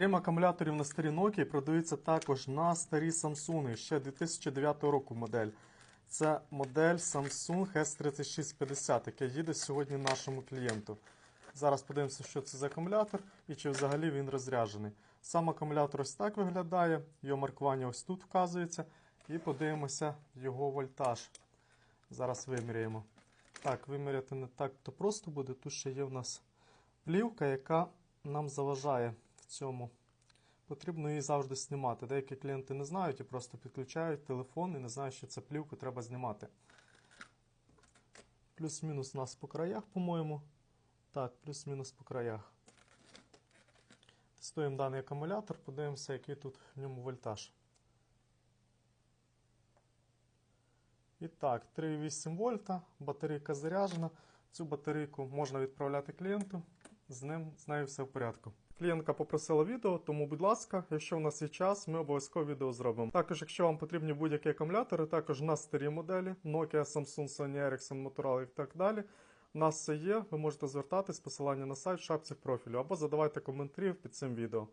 Крім акумуляторів на старі Nokia, продаються також на старі Samsung, ще 2009 року модель. Це модель Samsung S3650, яка їде сьогодні нашому клієнту. Зараз подивимося, що це за акумулятор і чи взагалі він розряджений. Сам акумулятор ось так виглядає, його маркування ось тут вказується. І подивимося його вольтаж. Зараз виміряємо. Так, виміряти не так то просто буде. Тут ще є в нас плівка, яка нам заважає цьому. Потрібно її завжди знімати. Деякі клієнти не знають і просто підключають телефон і не знають, що це плівку треба знімати. Плюс-мінус у нас по краях, по-моєму. Так, плюс-мінус по краях. Тестуємо даний акумулятор, подивимося, який тут в ньому вольтаж. І так, 3,8 вольта, батарейка заряджена. Цю батарейку можна відправляти клієнту, з ним з нею все в порядку. Клієнтка попросила відео, тому, будь ласка, якщо в нас є час, ми обов'язково відео зробимо. Також, якщо вам потрібні будь-які акумулятори, також на старі моделі, Nokia, Samsung, Sony Ericsson, Motorola і так далі. У нас все є, ви можете звертатись, посилання на сайт в шапці профілю або задавайте коментарі під цим відео.